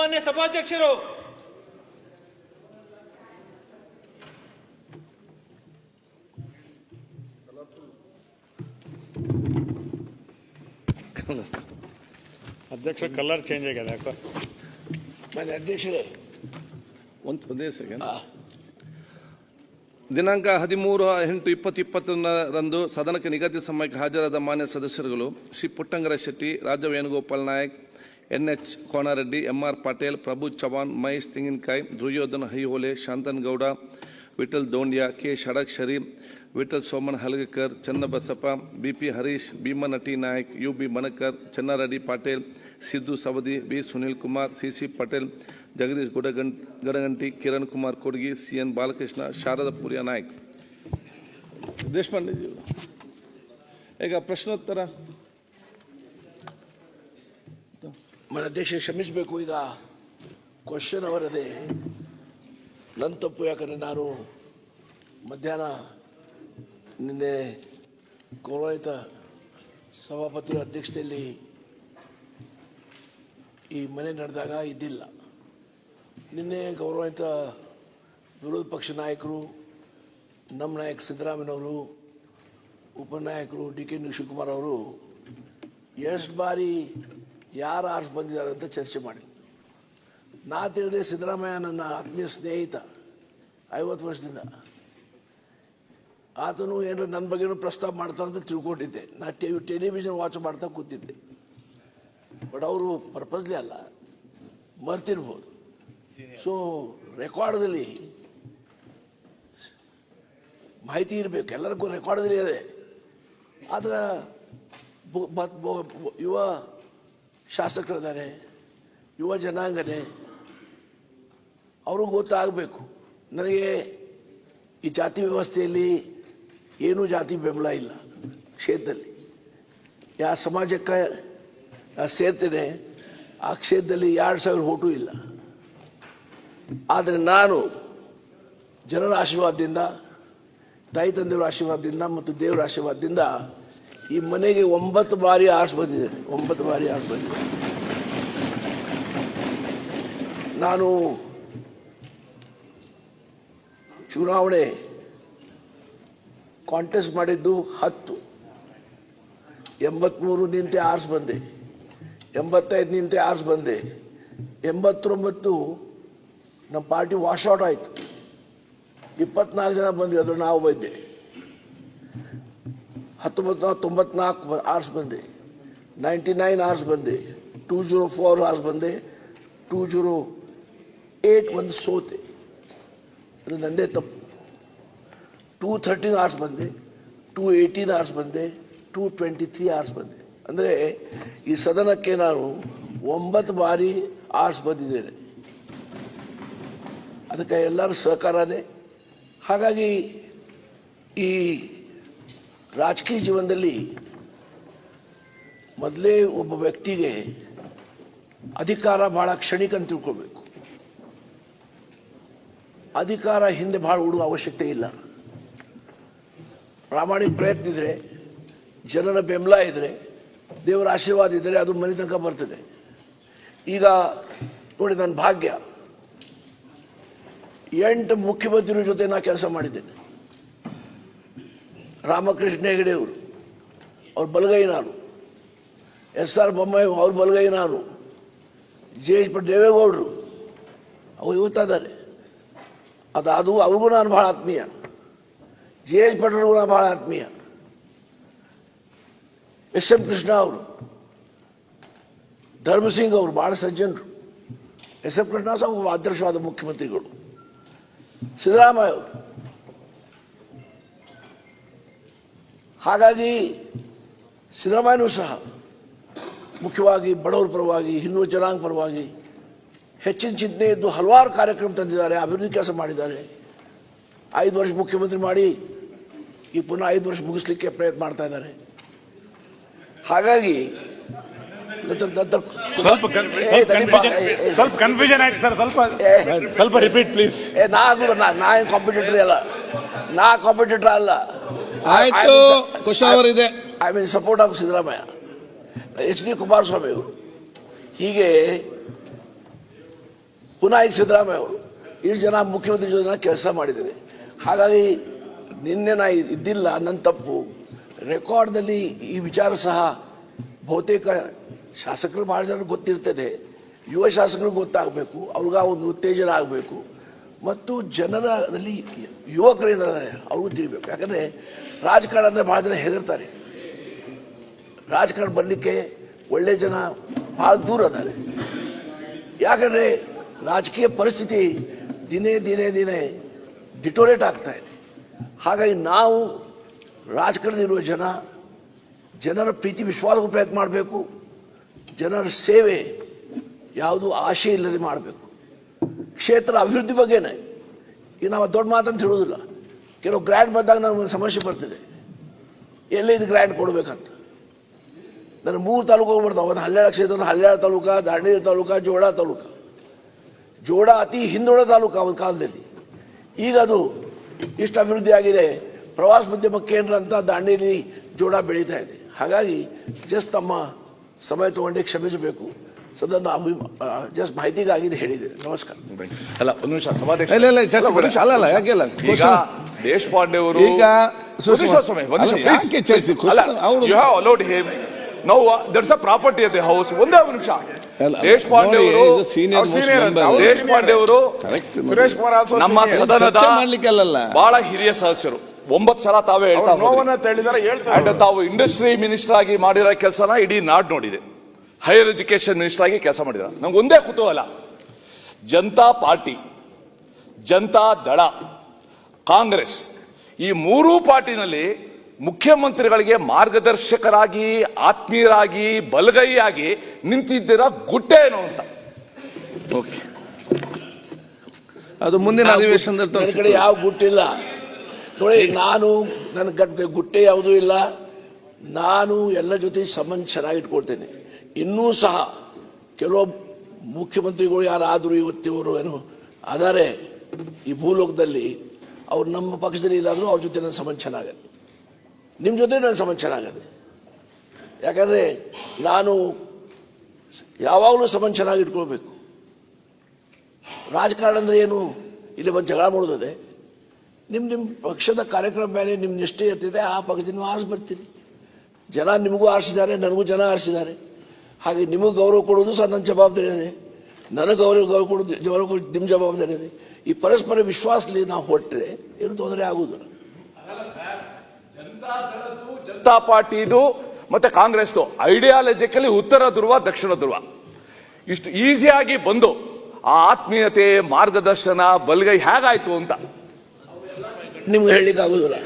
ಸನ್ಮಾನ್ಯ ಸಭಾಧ್ಯಕ್ಷರು! ಅಧ್ಯಕ್ಷ ಕಲರ್ ಚೇಂಜ್ ಆಗಿದೆ ಯಾಕೋ? ಮಾನ್ಯ ಅಧ್ಯಕ್ಷರೇ. ಒಂದು ಒಂದೇ ಸೆಕೆಂಡ್ ದಿನಾಂಕ ಹದಿಮೂರು ಎಂಟು ಇಪ್ಪತ್ತು ಇಪ್ಪತ್ತೊಂದರಂದು ಸದನಕ್ಕೆ ನಿಗದಿತ ಸಮಯಕ್ಕೆ ಹಾಜರಾದ ಮಾನ್ಯ ಸದಸ್ಯರುಗಳು Shri Puttangara Shetty Raja Venugopal Nayak N H Konareddy M R Patel Prabhu Chavan Mahesh Tenginakai Duryodhana Aihole Shantan Gowda Vittal Dondya K Shadakshari Vittal Soman Halagekar Channabasappa B P Harish Bhimanati Nayak U B Manakar Channareddy Patel Siddu Savadi B Sunil Kumar C C Patel Jagadish Gudagam Gadaganti Kiran Kumar Kodgi C N Balakrishna Sharada Puriya Nayak Deshpandeji ಅವರು. ಈಗ ಪ್ರಶ್ನೋತ್ತರ ಮಾನ್ಯ ದೇಶ ಶ್ರಮಿಸಬೇಕು ಈಗ. Question ಅವರದೇ. ನನ್ನ ತಪ್ಪು ಯಾಕಂದರೆ ನಾನು ಮಧ್ಯಾಹ್ನ ನಿನ್ನೆ ಗೌರವಿತ ಸಭಾಪತಿಯ ಅಧ್ಯಕ್ಷತೆಯಲ್ಲಿ ಈ ಮನೆ ನಡೆದಾಗ ಇದ್ದಿಲ್ಲ. ನಿನ್ನೆ ಗೌರವಿತ ವಿರೋಧ ಪಕ್ಷ ನಾಯಕರು, ನಮ್ಮ ನಾಯಕ ಸಿದ್ದರಾಮಯ್ಯನವರು, ಉಪನಾಯಕರು ಡಿ ಕೆ ಶಿವಕುಮಾರ್ ಅವರು, ಎಷ್ಟು ಬಾರಿ ಯಾರು ಆರ್ಸ್ ಬಂದಿದ್ದಾರೆ ಅಂತ ಚರ್ಚೆ ಮಾಡಿ. ನಾ ತಿಳಿದೆ ಸಿದ್ದರಾಮಯ್ಯ ನನ್ನ ಆತ್ಮೀಯ ಸ್ನೇಹಿತ, ಐವತ್ತು ವರ್ಷದಿಂದ. ಆತನು ಏನೋ ನನ್ನ ಬಗ್ಗೆನೂ ಪ್ರಸ್ತಾಪ ಮಾಡ್ತಾನೆ ಅಂತ ತಿಳ್ಕೊಂಡಿದ್ದೆ. ನಾ ಟಿ, ಟೆಲಿವಿಷನ್ ವಾಚ್ ಮಾಡ್ತಾ ಕೂತಿದ್ದೆ. ಬಟ್ ಅವರು ಪರ್ಪಸ್ಲಿ ಅಲ್ಲ, ಮರ್ತಿರ್ಬೋದು. ಸೊ ರೆಕಾರ್ಡ್ದಲ್ಲಿ ಮಾಹಿತಿ ಇರಬೇಕು. ಎಲ್ಲರಿಗೂ ರೆಕಾರ್ಡ್ದಲ್ಲಿ ಇದೆ. ಆದ್ರೆ ಯುವ ಶಾಸಕರಿದ್ದಾರೆ ಯುವ ಜನಾಂಗನೇ, ಅವ್ರಿಗೂ ಗೊತ್ತಾಗಬೇಕು. ನನಗೆ ಈ ಜಾತಿ ವ್ಯವಸ್ಥೆಯಲ್ಲಿ ಏನೂ ಜಾತಿ ಬೆಂಬಲ ಇಲ್ಲ ಕ್ಷೇತ್ರದಲ್ಲಿ. ಯಾವ ಸಮಾಜಕ್ಕೆ ಸೇರ್ತೇನೆ ಆ ಕ್ಷೇತ್ರದಲ್ಲಿ ಎರಡು ಸಾವಿರ ಓಟು ಇಲ್ಲ. ಆದರೆ ನಾನು ಜನರ ಆಶೀರ್ವಾದದಿಂದ, ತಾಯಿ ತಂದೆಯವರ ಆಶೀರ್ವಾದದಿಂದ ಮತ್ತು ದೇವರ ಆಶೀರ್ವಾದದಿಂದ ಈ ಮನೆಗೆ ಒಂಬತ್ತು ಬಾರಿ ಆರ್ಸ್ ಬಂದಿದ್ದೇನೆ ಒಂಬತ್ತು ಬಾರಿ ಆರ್ಸ್ ಬಂದಿದೆ. ನಾನು ಚುನಾವಣೆ ಕಾಂಟೆಸ್ಟ್ ಮಾಡಿದ್ದು ಹತ್ತು. ಎಂಬತ್ಮೂರು ನಿಂತೆ ಆರ್ಸ್ ಬಂದೆ. ಎಂಬತ್ತೈದು ನಿಂತೆ ಆರ್ಸ್ ಬಂದೆ. ಎಂಬತ್ತೊಂಬತ್ತು ನಮ್ಮ ಪಾರ್ಟಿ ವಾಶೌಟ್ ಆಯಿತು. ಇಪ್ಪತ್ನಾಲ್ಕು ಜನ ಬಂದ್ವಿ ಅದ್ರ ನಾವು ಬಂದೆ. ಹತ್ತೊಂಬತ್ತು ನೂರ ತೊಂಬತ್ನಾಲ್ಕು ಆರ್ಸ್ ಬಂದೆ. ನೈಂಟಿ ನೈನ್ ಆರ್ಸ್ ಬಂದೆ. ಟೂ ಜೀರೋ ಫೋರ್ ಆರ್ಸ್ ಬಂದೆ. ಟೂ ಜೀರೋ ಏಟ್ ಒಂದು ಸೋತೆ. ಅದು ನನ್ನದೇ ತಪ್ಪು. ಟೂ ಥರ್ಟೀನ್ ಆರ್ಸ್ ಬಂದೆ. ಟೂ ಏಯ್ಟೀನ್ ಆರ್ಸ್ ಬಂದೆ. ಟೂ ಟ್ವೆಂಟಿ ತ್ರೀ ಆರ್ಸ್ ಬಂದೆ. ಅಂದರೆ ಈ ಸದನಕ್ಕೆ ನಾನು ಒಂಬತ್ತು ಬಾರಿ ಆರ್ಸ್ ಬಂದಿದ್ದೇನೆ. ಅದಕ್ಕೆ ಎಲ್ಲರೂ ಸಹಕಾರ ಇದೆ ಹಾಗಾಗಿ ಈ ರಾಜಕೀಯ ಜೀವನದಲ್ಲಿ ಮೊದಲೇ ಒಬ್ಬ ವ್ಯಕ್ತಿಗೆ ಅಧಿಕಾರ ಬಹಳ ಕ್ಷಣಿಕ ಅಂತ ತಿಳ್ಕೊಬೇಕು ಅಧಿಕಾರ ಹಿಂದೆ ಭಾಳ ಉಡುವ ಅವಶ್ಯಕತೆ ಇಲ್ಲ. ಪ್ರಾಮಾಣಿಕ ಪ್ರಯತ್ನ ಇದ್ರೆ, ಜನರ ಬೆಂಬಲ ಇದ್ರೆ, ದೇವರ ಆಶೀರ್ವಾದ ಇದ್ರೆ ಅದು ಮನೆ ತನಕ ಬರ್ತದೆ. ಈಗ ನೋಡಿ ನನ್ನ ಭಾಗ್ಯ. ಎಂಟು ಮುಖ್ಯಮಂತ್ರಿಗಳ ಜೊತೆ ನಾ ಕೆಲಸ ಮಾಡಿದ್ದೇನೆ. ರಾಮಕೃಷ್ಣ ಹೆಗಡೆಯವರು ಅವ್ರ ಬಲಗೈ ನಾನು. ಎಸ್ ಆರ್ ಬೊಮ್ಮಾಯಿ ಅವ್ರ ಬಲಗೈ ನಾನು. ಜೆ ಎಚ್ ದೇವೇಗೌಡರು. ಅವು ಇವತ್ತಿದ್ದಾರೆ ಅದು ಅದು ಅವ್ರಿಗೂ ನಾನು ಭಾಳ ಆತ್ಮೀಯ. ಜೆ ಎಚ್ ಪಟೇಲ್ಗೂ ನಾನು ಭಾಳ ಆತ್ಮೀಯ. ಎಸ್ ಎಂ ಕೃಷ್ಣ ಅವರು. ಧರ್ಮಸಿಂಗ್ ಅವರು ಭಾಳ ಸಜ್ಜನರು. ಎಸ್ ಎಂ ಕೃಷ್ಣ ಸಹ ಆದರ್ಶವಾದ ಮುಖ್ಯಮಂತ್ರಿಗಳು. ಸಿದ್ದರಾಮಯ್ಯ ಅವರು. ಹಾಗಾಗಿ ಸಿದ್ದರಾಮಯ್ಯನೂ ಸಹ ಮುಖ್ಯವಾಗಿ ಬಡವರ ಪರವಾಗಿ ಹಿಂದೂ ಜನಾಂಗ ಪರವಾಗಿ ಹೆಚ್ಚಿನ ಚಿಂತನೆ ಇದ್ದು ಹಲವಾರು ಕಾರ್ಯಕ್ರಮ ತಂದಿದ್ದಾರೆ ಅಭಿವೃದ್ಧಿ ಕೆಲಸ ಮಾಡಿದ್ದಾರೆ. ಐದು ವರ್ಷ ಮುಖ್ಯಮಂತ್ರಿ ಮಾಡಿ ಈ ಪುನಃ ಐದು ವರ್ಷ ಮುಗಿಸ್ಲಿಕ್ಕೆ ಪ್ರಯತ್ನ ಮಾಡ್ತಾ ಇದ್ದಾರೆ. ಹಾಗಾಗಿ ಸ್ವಲ್ಪ ಸ್ವಲ್ಪ ಕನ್ಫ್ಯೂಷನ್ ಆಯ್ತು ಸರ್ ಸ್ವಲ್ಪ. ಸ್ವಲ್ಪ ರಿಪೀಟ್ ಪ್ಲೀಸ್ ನಾ ನಾ ಏನು ಕಾಂಪಿಟೇಟರ್ ಅಲ್ಲ ನಾ ಕಾಂಪಿಟೇಟರ್ ಅಲ್ಲ. ಆಯ್ತು ಇದೆ I mean support of Siddaramaiah H D Kumaraswamy ಅವರು. ಹೀಗೆ ಪುನಃ ಈಗ ಸಿದ್ದರಾಮಯ್ಯ ಅವರು. ಈ ಜನ ಮುಖ್ಯಮಂತ್ರಿ ಜೊತೆ ಕೆಲಸ ಮಾಡಿದ್ದೇನೆ ಹಾಗಾಗಿ ನಿನ್ನೆ ನಾ ಇದ್ದಿಲ್ಲ ನನ್ನ ತಪ್ಪು. ರೆಕಾರ್ಡ್ನಲ್ಲಿ ಈ ವಿಚಾರ ಸಹ ಬಹುತೇಕ ಶಾಸಕರು ಭಾಳ ಜನ ಗೊತ್ತಿರ್ತದೆ. ಯುವ ಶಾಸಕರು ಗೊತ್ತಾಗಬೇಕು ಅವ್ರಿಗ ಒಂದು ಉತ್ತೇಜನ ಆಗಬೇಕು. ಮತ್ತು ಜನರಲ್ಲಿ ಯುವಕರೇನಿದ್ದಾರೆ ಅವ್ರಿಗೂ ತಿಳಿಬೇಕು. ಯಾಕಂದರೆ ರಾಜಕಾರಣ ಅಂದರೆ ಭಾಳ ಜನ ಹೆದರ್ತಾರೆ. ರಾಜಕಾರಣ ಬರಲಿಕ್ಕೆ ಒಳ್ಳೆ ಜನ ಭಾಳ ದೂರ ಅದಾರೆ. ಯಾಕಂದರೆ ರಾಜಕೀಯ ಪರಿಸ್ಥಿತಿ ದಿನೇ ದಿನೇ ದಿನೇ ಡಿಟೋರೇಟ್ ಆಗ್ತಾ ಇದೆ. ಹಾಗಾಗಿ ನಾವು ರಾಜಕಾರಣದಲ್ಲಿರುವ ಜನ, ಜನರ ಪ್ರೀತಿ ವಿಶ್ವಾಸಕ್ಕೂ ಪ್ರಯತ್ನ ಮಾಡಬೇಕು. ಜನರ ಸೇವೆ ಯಾವುದು ಆಶೆ ಇಲ್ಲದೆ ಮಾಡಬೇಕು. ಕ್ಷೇತ್ರ ಅಭಿವೃದ್ಧಿ ಬಗ್ಗೆನೇ. ಈಗ ನಾವು ದೊಡ್ಡ ಮಾತಂತ ಹೇಳೋದಿಲ್ಲ ಕೆಲವು ಗ್ರ್ಯಾಂಡ್ ಬಂದಾಗ ನಮಗೆ ಸಮಸ್ಯೆ ಬರ್ತಿದೆ. ಎಲ್ಲಿ ಇದು ಗ್ರ್ಯಾಂಡ್ ಕೊಡಬೇಕಂತ? ನನಗೆ ಮೂರು ತಾಲೂಕು ಬರ್ತಾವೆ ಒಂದು ಹಲ್ಯಾಳ ಕ್ಷೇತ್ರ ಹಲ್ಯಾಳ ತಾಲೂಕು ದಾಂಡೇಲಿ ತಾಲೂಕು ಜೋಡ ತಾಲೂಕ. ಜೋಡ ಅತಿ ಹಿಂದುಳಿದ ತಾಲೂಕು ಒಂದು ಕಾಲದಲ್ಲಿ. ಈಗ ಅದು ಇಷ್ಟು ಅಭಿವೃದ್ಧಿ ಆಗಿದೆ. ಪ್ರವಾಸೋದ್ಯಮ ಕೇಂದ್ರ ಅಂತ ದಾಂಡೇಲಿ ಜೋಡ ಬೆಳೀತಾ ಇದೆ. ಹಾಗಾಗಿ ಜಸ್ಟ್ ತಮ್ಮ ಸಮಯ ತಗೊಂಡು ಕ್ಷಮಿಸಬೇಕು. ಸದಾ ನಾವು ಜಸ್ಟ್ ಮಾಹಿತಿಗಾಗಿದೆ ಹೇಳಿದೆ ನಮಸ್ಕಾರ ಅಲ್ಲ ಒಂದು ನಿಮಿಷ ಸಭಾಧ್ಯಕ್ಷ ಇಲ್ಲ ಇಲ್ಲ ಚರ್ಚೆ ಬೇಡ. ನಿಮಿಷ. ಅಲ್ಲ ಅಲ್ಲ ಈಗ ದೇಶಪಾಂಡೆ ಅವರು ಈಗ. ಯಾಕೆ ಚರ್ಚೆ? ಅಲ್ಲ you have allowed him no that's a property of the house ಒಂದೇ ಒಂದು ನಿಮಿಷ ದೇಶಪಾಂಡೆ ಅವರು ಅವ್ರು. ಅವ್ರು ದೇಶಪಾಂಡೆ ಅವರು. ಸುರೇಶ್ ಕುಮಾರ್ ನಮ್ಮ ಸದನದ. ಬಹಳ ಹಿರಿಯ ಸದಸ್ಯರು ಒಂಬತ್ತು ಸಲ ತಾವೇ ಹೇಳ್ತಾ ಹೋದ್ರಿ. ನೋವನ್ನ ತಳ್ಳಿದಾರೆ ಹೇಳ್ತಾರೆ ಅಂಡ್ ತಾವು ಇಂಡಸ್ಟ್ರಿ ಮಿನಿಸ್ಟರ್ ಆಗಿ ಮಾಡಿರೋ ಕೆಲಸನ ಇಡೀ ನಾಡ್ ನೋಡಿದೆ ಹೈಯರ್ ಎಜುಕೇಷನ್ ಮಿನಿಸ್ಟರ್ ಆಗಿ ಕೆಲಸ ಮಾಡಿದ. ನಂಗೆ ಒಂದೇ ಕುತೂಹಲ. ಜನತಾ ಪಾರ್ಟಿ ಜನತಾ ದಳ ಕಾಂಗ್ರೆಸ್ ಈ ಮೂರೂ ಪಾರ್ಟಿನಲ್ಲಿ ಮುಖ್ಯಮಂತ್ರಿಗಳಿಗೆ ಮಾರ್ಗದರ್ಶಕರಾಗಿ ಆತ್ಮೀಯರಾಗಿ ಬಲಗೈಯಾಗಿ ನಿಂತಿದ್ದೀರ ಗುಟ್ಟೆ ಏನು ಅಂತ. ಓಕೆ ಅದು ಮುಂದಿನ ಅಧಿವೇಶನದಲ್ಲಿ ನನ್ನ ಕಡೆ ಯಾವ ಗುಟ್ಟಿಲ್ಲ. ನೋಡಿ ನಾನು ನನ್ನ ಗಟ್ಟಿಗೆ ಗುಟ್ಟೆ ಯಾವುದೂ ಇಲ್ಲ. ನಾನು ಎಲ್ಲ ಜೊತೆ ಸಂಬಂಧ ಚೆನ್ನಾಗಿ ಇಟ್ಕೊಳ್ತೇನೆ. ಇನ್ನೂ ಸಹ ಕೆಲವು ಮುಖ್ಯಮಂತ್ರಿಗಳು ಯಾರಾದರೂ ಇವತ್ತಿವರು ಏನು ಆದರೆ ಈ ಭೂಲೋಕದಲ್ಲಿ ಅವ್ರು ನಮ್ಮ ಪಕ್ಷದಲ್ಲಿ ಇಲ್ಲಾದರೂ ಅವ್ರ ಜೊತೆ ನನ್ನ ಸಂಬಂಧ ಚೆನ್ನಾಗತ್ತೆ ನಿಮ್ಮ ಜೊತೆ ನನ್ನ ಸಂಬಂಧ ಚೆನ್ನಾಗತ್ತೆ ಯಾಕಂದರೆ ನಾನು ಯಾವಾಗಲೂ ಸಂಬಂಧ ಚೆನ್ನಾಗಿ ಇಟ್ಕೊಳ್ಬೇಕು. ರಾಜಕಾರಣ ಅಂದರೆ ಏನು? ಇಲ್ಲಿ ಬಂದು ಜಗಳ ಮಾಡೋದದೆ. ನಿಮ್ಮ ನಿಮ್ಮ ಪಕ್ಷದ ಕಾರ್ಯಕ್ರಮ ಮೇಲೆ ನಿಮ್ಮ ನಿಷ್ಠೆ ಇರ್ತಿದೆ ಆ ಪಕ್ಷದಿಂದ ನೀವು ಆರಿಸಿ ಬರ್ತೀರಿ ಜನ ನಿಮಗೂ ಆರಿಸಿದ್ದಾರೆ, ನನಗೂ ಜನ ಆರಿಸಿದ್ದಾರೆ. ಹಾಗೆ ನಿಮಗೆ ಗೌರವ ಕೊಡೋದು ಸಹ ನನ್ನ ಜವಾಬ್ದಾರಿ ಇದೆ ನನಗೆ ಗೌರವ ಗೌರವ ಕೊಡೋದು ಗೌರವ ಕೊಡೋದು ನಿಮ್ಮ ಜವಾಬ್ದಾರಿ ಇದೆ ಈ ಪರಸ್ಪರ ವಿಶ್ವಾಸಲಿ ನಾವು ಹೊಟ್ಟರೆ ಏನು ತೊಂದರೆ ಆಗುವುದಿಲ್ಲ. ಜನತಾ ಪಾರ್ಟಿದು ಮತ್ತೆ ಕಾಂಗ್ರೆಸ್ದು ಐಡಿಯಾಲಜಿಕಲಿ ಉತ್ತರ ಧ್ರುವ ದಕ್ಷಿಣ ಧ್ರುವ. ಇಷ್ಟು ಈಸಿಯಾಗಿ ಬಂದು ಆ ಆತ್ಮೀಯತೆ ಮಾರ್ಗದರ್ಶನ ಬಲಗೈ ಹೇಗಾಯ್ತು ಅಂತ. ನಿಮ್ಗೆ ಹೇಳಲಿಕ್ಕೆ ಆಗೋದಿಲ್ಲ